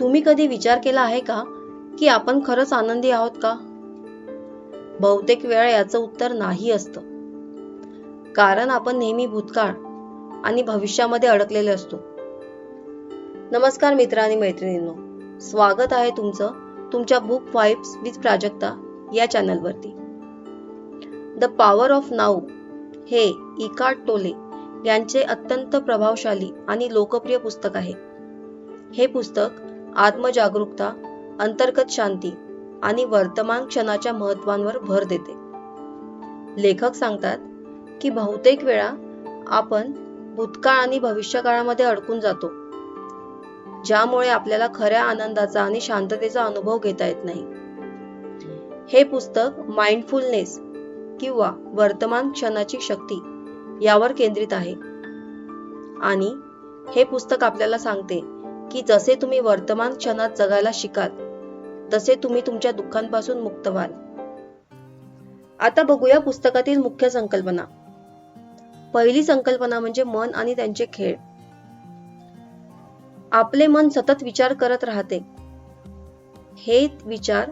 तुम्ही कधी विचार केला आहे का की आपण खरंच आनंदी आहोत का? बहुतेक वेळा याचं उत्तर नाही असतं. कारण आपण नेहमी भूतकाळ आणि भविष्यामध्ये अडकलेले असतो. नमस्कार मित्र आणि मैत्रिणींनो. स्वागत आहे तुमचं तुमच्या बुक वाईब्स विथ प्राजक्ता या चॅनलवरती. द पॉवर ऑफ नाऊ हे इकार्ट टोले यांचे अत्यंत प्रभावशाली आणि लोकप्रिय पुस्तक आहे. हे पुस्तक आत्मजागरूकता अंतर्गत शांती आणि वर्तमान क्षणाच्या महत्वांवर भर देते. लेखक सांगतात की बहुतेक वेळा आपण भूतकाळ आणि भविष्यकाळामध्ये अडकून जातो ज्यामुळे आपल्याला खऱ्या आनंदाचा आणि शांततेचा अनुभव घेता येत नाही. हे पुस्तक माइंडफुलनेस किंवा वर्तमान क्षणाची शक्ती यावर केंद्रित आहे. आणि हे पुस्तक आपल्याला सांगते की जसे तुम्ही वर्तमान क्षणात जगायला शिकाल तसे तुम्ही तुमच्या दुःखांपासून मुक्त व्हाल. आता बघूया पुस्तकातील मुख्य संकल्पना. पहिली संकल्पना म्हणजे मन आणि त्यांचे खेळ. आपले मन सतत विचार करत राहते. हे विचार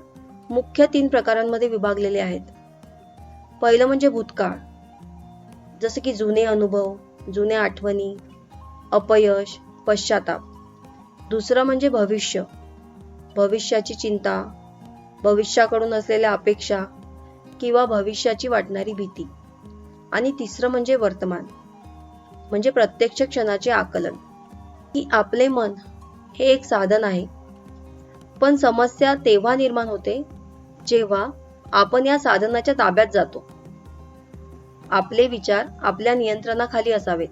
मुख्य तीन प्रकारांमध्ये विभागलेले आहेत. पहिलं म्हणजे भूतकाळ. जसे की जुने अनुभव जुन्या आठवणी अपयश पश्चाताप. दुसरं म्हणजे भविष्य. भविष्याची चिंता भविष्याकडून असलेल्या अपेक्षा किंवा भविष्याची वाटणारी भीती. आणि तिसरं म्हणजे वर्तमान. म्हणजे प्रत्यक्ष क्षणाचे आकलन. की आपले मन हे एक साधन आहे. पण समस्या तेव्हा निर्माण होते जेव्हा आपण या साधनाच्या ताब्यात जातो. आपले विचार आपल्या नियंत्रणाखाली असावेत.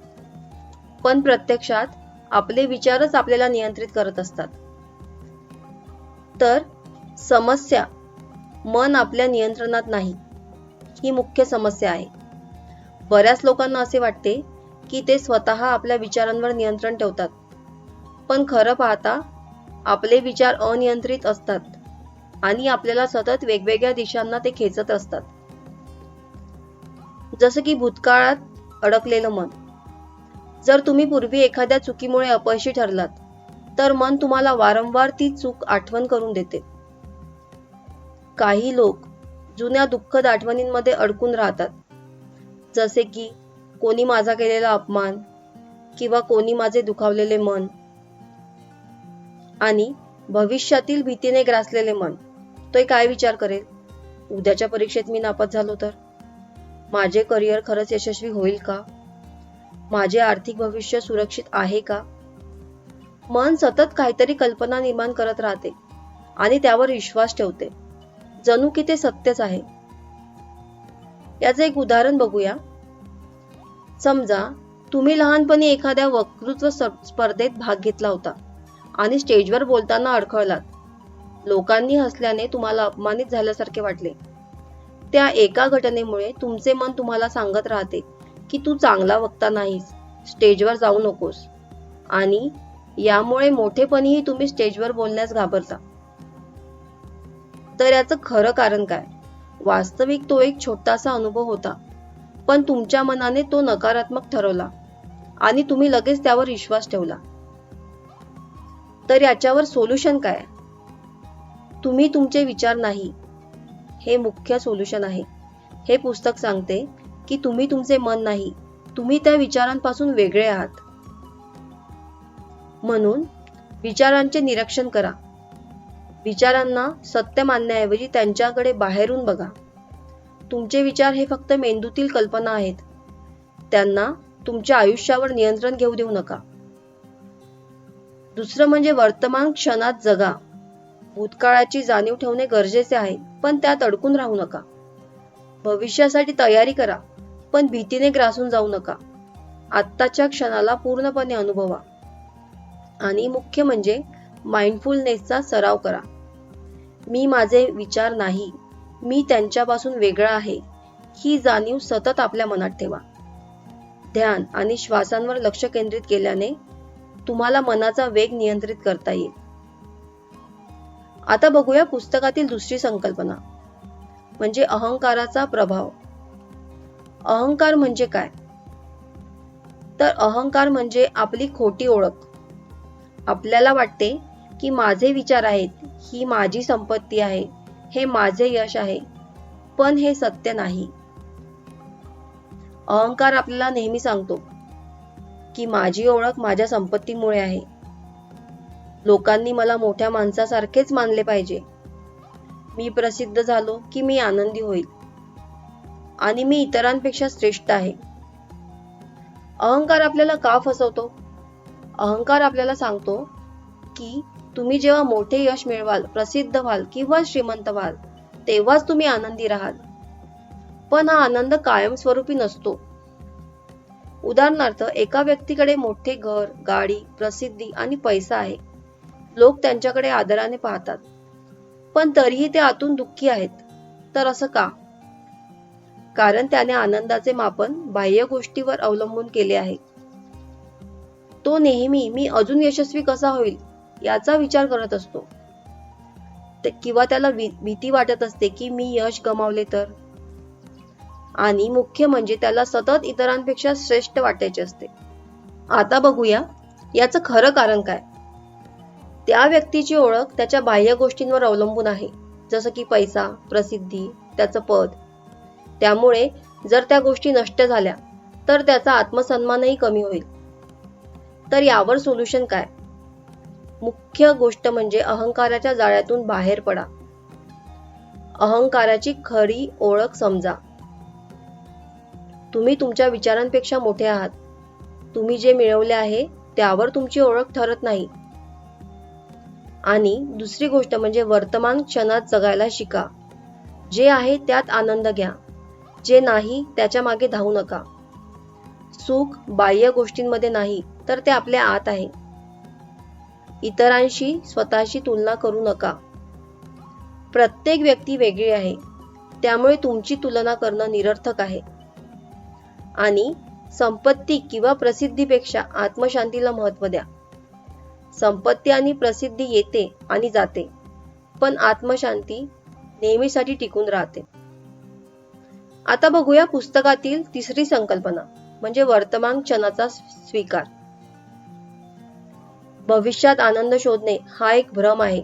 पण प्रत्यक्षात आपले विचारच आपल्याला नियंत्रित करत असतात. तर समस्या मन आपल्या नियंत्रणात नाही ही मुख्य समस्या आहे. बऱ्याच लोकांना असे वाटते की ते स्वतः आपल्या विचारांवर नियंत्रण ठेवतात. पण खरं पाहता आपले विचार अनियंत्रित असतात आणि आपल्याला सतत वेगवेगळ्या दिशांना ते खेचत असतात. जसं की भूतकाळात अडकलेलं मन. जर तुम्ही पूर्वी एखाद्या चुकीमुळे अपयशी ठरलात तर मन तुम्हाला वारंवार ती चूक आठवण करून देते. काही लोक जुन्या दुःखद आठवणींमध्ये अडकून राहतात. जसे की कोणी माझा केलेला अपमान किंवा कोणी माझे दुखावलेले मन आणि भविष्यातील भीतीने ग्रासलेले मन. तो काय विचार करेल? उद्याच्या परीक्षेत मी नापास झालो तर? माझे करिअर खरंच यशस्वी होईल का? माझे आर्थिक भविष्य सुरक्षित आहे का? मन सतत काहीतरी कल्पना निर्माण करत राहते आणि त्यावर विश्वास ठेवते. जणू की ते सत्यच आहे. याचं एक उदाहरण बघूया. समजा तुम्ही लहानपणी एखाद्या वक्तृत्व स्पर्धेत भाग घेतला होता आणि स्टेजवर बोलताना अडखळलात. लोकांनी हसल्याने तुम्हाला अपमानित झाल्यासारखे वाटले. त्या एका घटनेमुळे तुमचे मन तुम्हाला सांगत राहते. की तू चांगला वक्ता नाहीस. स्टेजवर जाऊ नकोस. आणि यामुळे मोठेपणीही तुम्ही स्टेजवर बोलण्यास घाबरता. तर याचं खरं कारण काय? वास्तविक तो एक छोटासा अनुभव होता. पण तुमच्या मनाने तो नकारात्मक ठरवला. आणि तुम्ही लगेच त्यावर विश्वास ठेवला. तर याच्यावर सोल्युशन काय? तुम्ही तुमचे विचार नाही. हे मुख्य सोल्युशन आहे. हे पुस्तक सांगते. की तुम्ही तुमचे मन नाही. तुम्ही त्या विचारांपासून वेगळे आहात. म्हणून विचारांचे निरीक्षण करा. विचारांना सत्य मानण्याऐवजी त्यांच्याकडे बाहेरून बघा. तुमचे विचार हे फक्त मेंदूतील कल्पना आहेत. त्यांना तुमच्या आयुष्यावर नियंत्रण घेऊ देऊ नका. दुसरं म्हणजे वर्तमान क्षणात जगा. भूतकाळाची जाणीव ठेवणे गरजेचे आहे पण त्यात अडकून राहू नका. भविष्यासाठी तयारी करा. पण भीतीने ग्रासून जाऊ नका. आत्ताच्या क्षणाला पूर्णपणे अनुभवा. आणि मुख्य म्हणजे माइंडफुलनेसचा सराव करा. मी माझे विचार नाही. मी त्यांच्यापासून वेगळा आहे. ही जाणीव सतत आपल्या मनात ठेवा. ध्यान आणि श्वासांवर लक्ष केंद्रित केल्याने तुम्हाला मनाचा वेग नियंत्रित करता येईल. आता बघूया पुस्तकातील दुसरी संकल्पना म्हणजे अहंकाराचा प्रभाव. अहंकार म्हणजे काय? तर अहंकार म्हणजे आपली खोटी ओळख. आपल्याला वाटते की माझे विचार आहेत ही माझी संपत्ती आहे हे माझे यश आहे पण हे सत्य नाही. अहंकार आपल्याला नेहमी सांगतो की माझी ओळख माझ्या संपत्तीमुळे आहे. लोकांनी मला मोठ्या माणसासारखेच मानले पाहिजे. मी प्रसिद्ध झालो की मी आनंदी होईल. आणि मी इतरांपेक्षा श्रेष्ठ आहे. अहंकार आपल्याला का फसवतो? अहंकार आपल्याला सांगतो की तुम्ही जेव्हा मोठे यश मिळवाल प्रसिद्ध व्हाल किंवा श्रीमंत व्हाल तेव्हाच तुम्ही आनंदी राहाल. पण हा आनंद कायमस्वरूपी नसतो. उदाहरणार्थ एका व्यक्तीकडे मोठे घर गाडी प्रसिद्धी आणि पैसा आहे. लोक त्यांच्याकडे आदराने पाहतात. पण तरीही ते आतून दुःखी आहेत. तर असं का? कारण त्याने आनंदाचे मापन बाह्य गोष्टीवर अवलंबून केले आहे. तो नेहमी मी अजून यशस्वी कसा होईल? याचा विचार करत असतो. किंवा त्याला भीती वाटत असते की मी यश गमावले तर? आणि मुख्य म्हणजे त्याला सतत इतरांपेक्षा श्रेष्ठ वाटायचे असते. आता बघूया याचं खरं कारण काय? त्या व्यक्तीची ओळख त्याच्या बाह्य गोष्टींवर अवलंबून आहे. जसं की पैसा प्रसिद्धी त्याचं पद त्यामुळे जर त्या गोष्टी नष्ट झाल्या तर त्याचा आत्मसन्मानही कमी होईल. तर यावर सोल्युशन काय? मुख्य गोष्ट म्हणजे अहंकाराच्या जाळ्यातून बाहेर पडा. अहंकाराची खरी ओळख समजा. तुम्ही तुमच्या विचारांपेक्षा मोठे आहात. तुम्ही जे मिळवले आहे त्यावर तुमची ओळख ठरत नाही. आणि दुसरी गोष्ट म्हणजे वर्तमान क्षणात जगायला शिका. जे आहे त्यात आनंद घ्या. जे नाही त्याच्यामागे धावू नका. सुख बाह्य गोष्टींमध्ये नाही तर ते आपल्या आत आहे. इतरांशी स्वतःशी तुलना करू नका. प्रत्येक व्यक्ती वेगळी आहे त्यामुळे तुमची तुलना करणं निरर्थक आहे. आणि संपत्ती किंवा प्रसिद्धीपेक्षा आत्मशांतीला महत्त्व द्या. संपत्ती आणि प्रसिद्धी येते आणि जाते पण आत्मशांती नेहमीसाठी टिकून राहते. आता बघूया पुस्तकातील तिसरी संकल्पना म्हणजे वर्तमान क्षणाचा स्वीकार. भविष्यात आनंद शोधणे हा एक भ्रम आहे.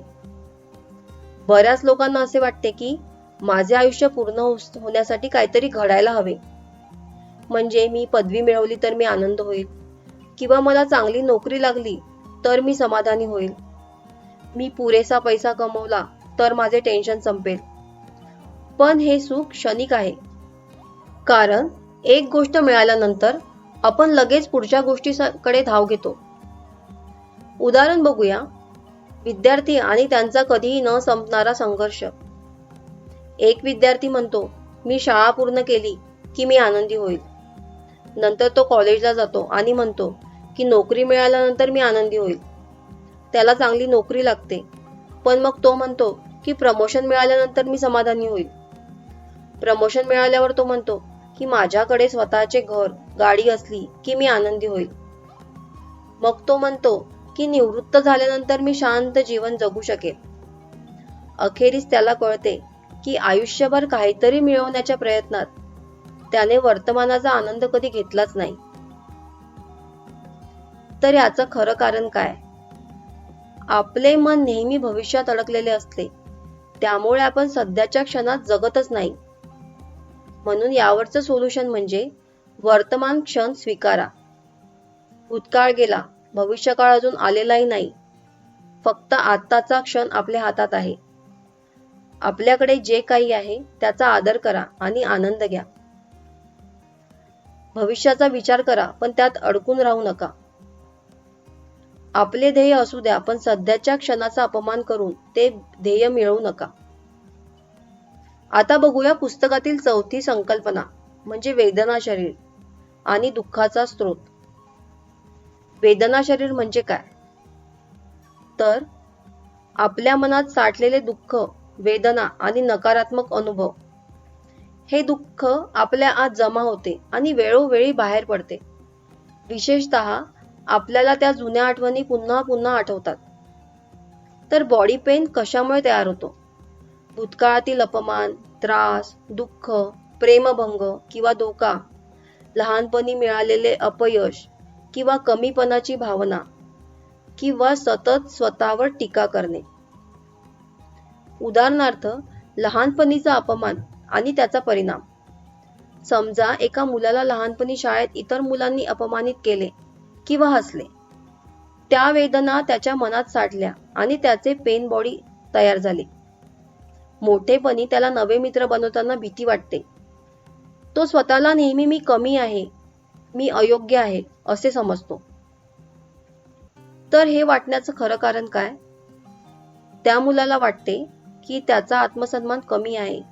बऱ्याच लोकांना असे वाटते की माझे आयुष्य पूर्ण होण्यासाठी काहीतरी घडायला हवे. म्हणजे मी पदवी मिळवली तर मी आनंद होईल किंवा मला चांगली नोकरी लागली तर मी समाधानी होईल. मी पुरेसा पैसा कमवला तर माझे टेन्शन संपेल. पण हे सुख क्षणिक आहे. कारण एक गोष्ट मिळाल्यानंतर आपण लगेच पुढच्या गोष्टीकडे धाव घेतो. उदाहरण बघूया. विद्यार्थी आणि त्यांचा कधीही न संपणारा संघर्ष. एक विद्यार्थी म्हणतो मी शाळा पूर्ण केली की मी आनंदी होईल. नंतर तो कॉलेजला जातो आणि म्हणतो की नोकरी मिळाल्यानंतर मी आनंदी होईल. त्याला चांगली नोकरी लागते. पण मग तो म्हणतो की प्रमोशन मिळाल्यानंतर मी समाधानी होईल. प्रमोशन मिळाल्यावर तो म्हणतो की माझ्याकडे स्वतःचे घर गाडी असली की मी आनंदी होईल. मग तो म्हणतो की निवृत्त झाल्यानंतर मी शांत जीवन जगू शकेल अखेरीस त्याला कळते की आयुष्यभर काहीतरी मिळवण्याच्या प्रयत्नात त्याने वर्तमानाचा आनंद कधी घेतलाच नाही. तर याचं खरं कारण काय? आपले मन नेहमी भविष्यात अडकलेले असते. त्यामुळे आपण सध्याच्या क्षणात जगतच नाही. म्हणून यावरचं सोल्युशन म्हणजे वर्तमान क्षण स्वीकारा. भूतकाळ गेला भविष्यकाळ अजून आलेलाही नाही. फक्त आत्ताचा क्षण आपल्या हातात आहे. आपल्याकडे जे काही आहे त्याचा आदर करा आणि आनंद घ्या. भविष्याचा विचार करा पण त्यात अडकून राहू नका. आपले ध्येय असू द्या पण सध्याच्या क्षणाचा अपमान करून ते ध्येय मिळवू नका. आता बघूया पुस्तकातील चौथी संकल्पना म्हणजे वेदना शरीर आणि दुःखाचा स्रोत. वेदना शरीर म्हणजे काय? तर आपल्या मनात साठलेले दुःख वेदना आणि नकारात्मक अनुभव हे दुःख आपल्या आत जमा होते आणि वेळोवेळी बाहेर पडते. विशेषतः आपल्याला त्या जुन्या आठवणी पुन्हा पुन्हा आठवतात. तर बॉडी पेन कशामुळे तयार होतो? भूतकाळातील अपमान त्रास दुःख प्रेमभंग किंवा धोका लहानपणी मिळालेले अपयश किंवा कमीपणाची भावना किंवा सतत स्वतःवर टीका करणे. उदाहरणार्थ लहानपणीचा अपमान आणि त्याचा परिणाम. समजा एका मुलाला लहानपणी शाळेत इतर मुलांनी अपमानित केले किंवा हसले. त्या वेदना त्याच्या मनात साठल्या आणि त्याचे पेन बॉडी तयार झाली. मोठेपणी त्याला नवे मित्र बनवताना भीती वाटते. तो स्वतःला नेहमी मी कमी आहे मी अयोग्य आहे असे समजतो. तर हे वाटण्याचं खरं कारण काय? त्या मुलाला वाटते की त्याचा आत्मसन्मान कमी आहे.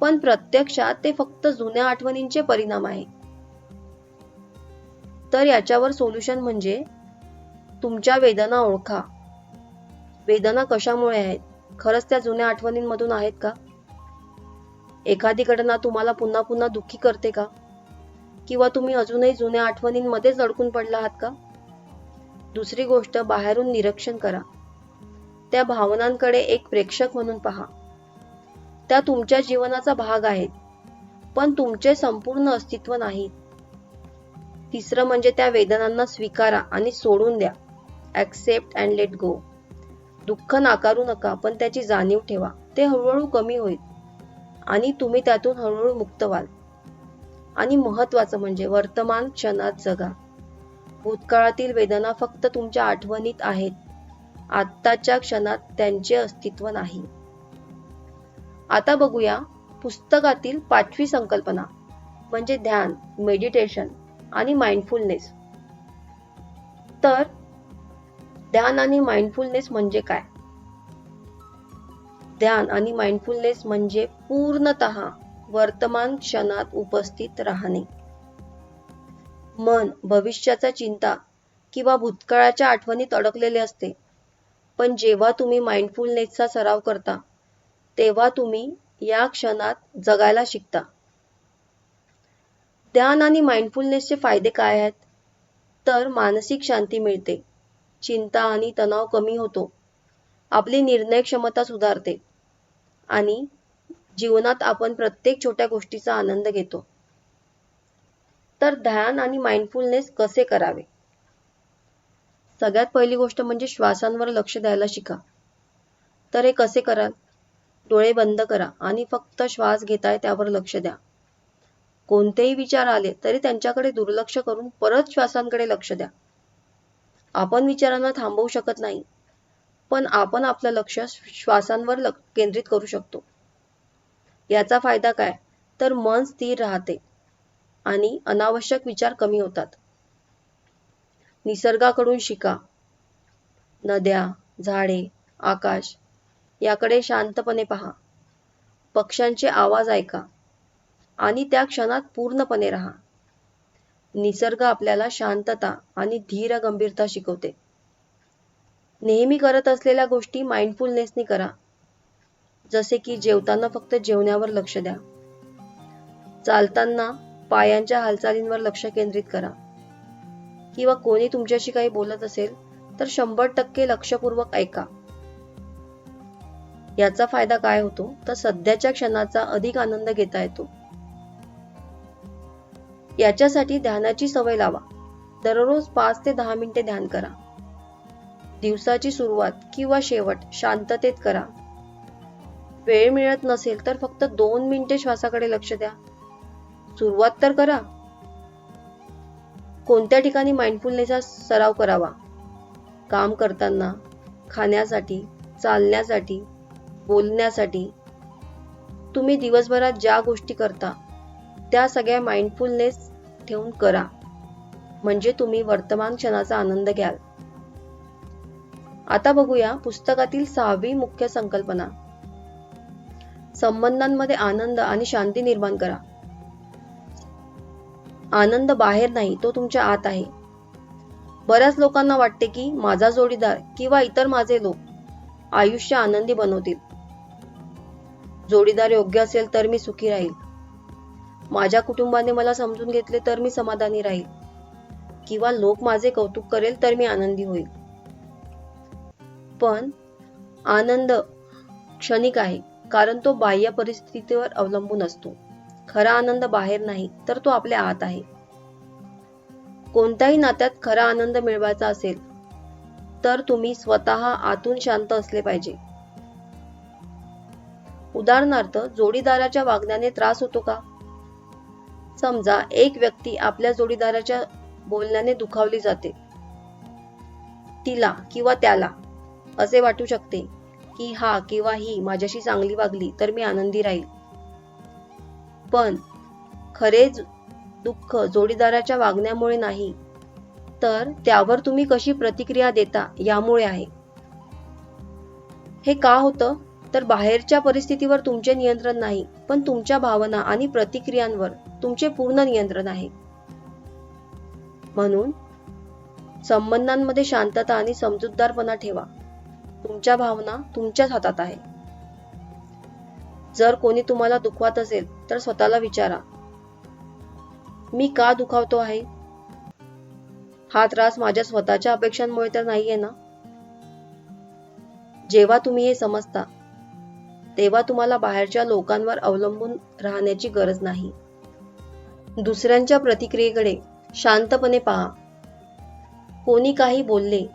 पण प्रत्यक्षात ते फक्त जुन्या आठवणींचे परिणाम आहे. तर याच्यावर सोल्युशन म्हणजे तुमच्या वेदना ओळखा. वेदना कशामुळे आहेत? खरंच त्या जुन्या आठवणींमधून आहेत का? एखादी घटना तुम्हाला पुन्हा पुन्हा दुःखी करते का? किंवा तुम्ही अजूनही जुन्या आठवणींमध्येच अडकून पडला आहात का? दुसरी गोष्ट बाहेरून निरीक्षण करा. त्या भावनांकडे एक प्रेक्षक म्हणून पहा. त्या तुमच्या जीवनाचा भाग आहेत पण तुमचे संपूर्ण अस्तित्व नाही. तिसरं म्हणजे त्या वेदनांना स्वीकारा आणि सोडून द्या. ऍक्सेप्ट अँड लेट गो दुःख नाकारू नका पण त्याची जाणीव ठेवा. ते हळूहळू कमी होईल. आणि तुम्ही त्यातून हळूहळू मुक्त व्हाल. आणि महत्वाचं म्हणजे वर्तमान क्षणात जगा. भूतकाळातील वेदना फक्त तुमच्या आठवणीत आहेत. आत्ताच्या क्षणात त्यांचे अस्तित्व नाही. आता बघूया पुस्तकातील पाचवी संकल्पना म्हणजे ध्यान मेडिटेशन आणि माइंडफुलनेस तर ध्यान आणि माइंडफुलनेस म्हणजे काय? ध्यान आणि माइंडफुलनेस म्हणजे पूर्णत वर्तमान क्षणात उपस्थित राहणे. मन भविष्याचा चिंता किंवा भूतकाळाच्या आठवणीत अडकलेले असते. पण जेव्हा तुम्ही माइंडफुलनेसचा सराव करता तेव्हा तुम्ही या क्षणात जगायला शिकता. ध्यान आणि माइंडफुलनेसचे फायदे काय आहेत? तर मानसिक शांती मिळते. चिंता आणि तणाव कमी होतो. आपली निर्णय क्षमता सुधारते. आणि जीवनात आपण प्रत्येक छोट्या गोष्टीचा आनंद घेतो. तर ध्यान आणि माइंडफुलनेस कसे करावे? सगळ्यात पहिली गोष्ट म्हणजे श्वासांवर लक्ष द्यायला शिका. तर हे कसे कराल? डोळे बंद करा आणि फक्त श्वास घेताय त्यावर लक्ष द्या. कोणतेही विचार आले तरी त्यांच्याकडे दुर्लक्ष करून परत श्वासांकडे लक्ष द्या. आपण विचारांना थांबवू शकत नाही. पण आपण आपलं लक्ष श्वासांवर केंद्रित करू शकतो. याचा फायदा काय? तर मन स्थिर राहते आणि अनावश्यक विचार कमी होतात. निसर्गाकडून शिका. नद्या झाडे आकाश याकडे शांतपणे पहा. पक्ष्यांचे आवाज ऐका आणि त्या क्षणात पूर्णपणे राहा. निसर्ग आपल्याला शांतता आणि धीर गंभीरता शिकवते. नेहमी करत असलेल्या गोष्टी माइंडफुलनेसनी करा. जसे की जेवताना फक्त जेवण्यावर लक्ष द्या. चालताना पायांच्या हालचालींवर लक्ष केंद्रित करा. किंवा कोणी तुमच्याशी काही बोलत असेल तर शंभर टक्के लक्षपूर्वक ऐका. याचा फायदा काय होतो? तर सध्याच्या क्षणाचा अधिक आनंद घेता येतो. याच्यासाठी ध्यानाची सवय लावा. दररोज पाच ते दहा मिनिटे ध्यान करा. दिवसाची सुरुवात किंवा शेवट शांततेत करा. वेळ मिळत नसेल तर फक्त दोन मिनिटे श्वासाकडे लक्ष द्या. सुरुवात तर करा. कोणत्या ठिकाणी माइंडफुलनेसचा सराव करावा? काम करताना खाण्यासाठी चालण्यासाठी बोलण्यासाठी. तुम्ही दिवसभरात ज्या गोष्टी करता त्या सगळ्या माइंडफुलनेस ठेवून करा. म्हणजे तुम्ही वर्तमान क्षणाचा आनंद घ्याल. आता बघूया पुस्तकातील सहावी मुख्य संकल्पना. संबंधांमध्ये आनंद आणि शांती निर्माण करा. आनंद बाहेर नाही तो तुमच्या आत आहे. बऱ्याच लोकांना वाटते की माझा जोडीदार किंवा इतर माझे लोक आयुष्य आनंदी बनवतील. जोडीदार योग्य असेल तर मी सुखी राहील. माझ्या कुटुंबाने मला समजून घेतले तर मी समाधानी राहील. किंवा लोक माझे कौतुक करेल तर मी आनंदी होईल. पण आनंद क्षणिक आहे कारण तो बाह्य परिस्थितीवर अवलंबून असतो. खरा आनंद बाहेर नाही तर तो आपल्या आत आहे. कोणत्याही नात्यात खरा आनंद मिळवायचा असेल तर तुम्ही स्वतः आतून शांत असले पाहिजे. उदाहरणार्थ जोडीदाराच्या वागण्याने त्रास होतो का? समजा एक व्यक्ती आपल्या जोडीदाराच्या बोलण्याने दुखावली जाते. तिला किंवा त्याला असे वाटू शकते की हा किंवा ही माझ्याशी चांगली वागली तर मी आनंदी राहील. पण खरे दुःख जोडीदाराच्या वागण्यामुळे नाही तर त्यावर तुम्ही कशी प्रतिक्रिया देता यामुळे आहे. हे का होतं? तर बाहेरच्या परिस्थितीवर तुमचे नियंत्रण नाही पण तुमच्या भावना आणि प्रतिक्रियांवर तुमचे पूर्ण नियंत्रण आहे. म्हणून संबंधांमध्ये शांतता आणि समजूतदारपणा ठेवा. तुमच्या भावना तुमच्याच हातात आहे. जर कोणी तुम्हाला दुखवत असेल तर स्वतःला विचारा. मी का दुखावतो आहे? हा त्रास माझ्या स्वतःच्या अपेक्षांमुळे तर नाहीये ना? जेव्हा तुम्ही हे समजता तेव्हा तुम्हाला बाहेरच्या लोकांवर अवलंबून राहण्याची गरज नाही. दुसऱ्यांच्या प्रतिक्रियेकडे शांतपणे पहा. कोणी काही बोलले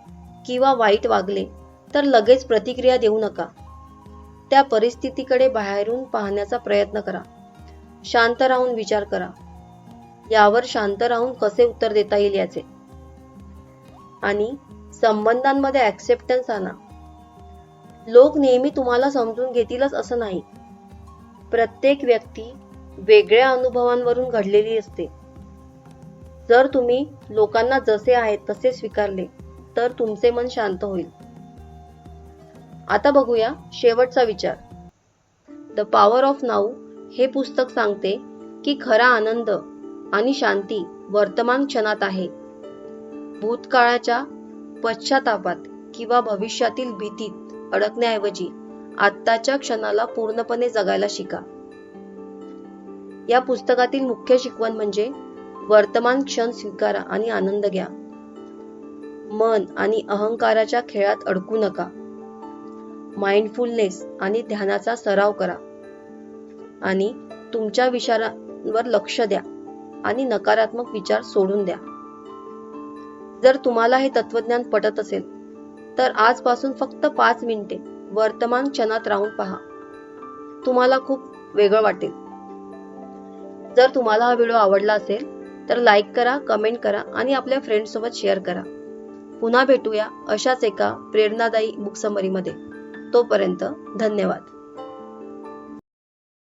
किंवा वाईट वागले तर लगेच प्रतिक्रिया देऊ नका. त्या परिस्थितीकडे बाहेरून पाहण्याचा प्रयत्न करा. शांत राहून विचार करा. यावर शांत राहून कसे उत्तर देता येईल याचे? आणि संबंधांमध्ये ऍक्सेप्टन्स आणा. लोक नेहमी तुम्हाला समजून घेतीलच असं नाही. प्रत्येक व्यक्ती वेगळ्या अनुभवांवरून घडलेली असते. जर तुम्ही लोकांना जसे आहेत तसे स्वीकारले तर तुमचे मन शांत होईल. आता बघूया शेवटचा विचार. द पॉवर ऑफ नाऊ हे पुस्तक सांगते की खरा आनंद आणि शांती वर्तमान क्षणात आहे. भूतकाळाच्या पश्चातापात किंवा भविष्यातील भीतीत अडकण्याऐवजी आत्ताच्या क्षणाला पूर्णपणे जगायला शिका. या पुस्तकातील मुख्य शिकवण म्हणजे वर्तमान क्षण स्वीकारा आणि आनंद घ्या. मन आणि अहंकाराच्या खेळात अडकू नका. माइंडफुलनेस आणि ध्यानाचा सराव करा. आणि तुमच्या विचारांवर लक्ष द्या आणि नकारात्मक विचार सोडून द्या. जर तुम्हाला हे तत्वज्ञान पटत असेल तर आजपासून फक्त पाच मिनिटे वर्तमान क्षणात राहून पहा. तुम्हाला खूप वेगळं वाटेल. जर तुम्हाला हा व्हिडिओ आवडला असेल तर लाईक करा कमेंट करा आणि आपल्या फ्रेंडसोबत शेअर करा. पुन्हा भेटूया अशाच एका प्रेरणादायी बुक समरीमध्ये तोपर्यंत धन्यवाद.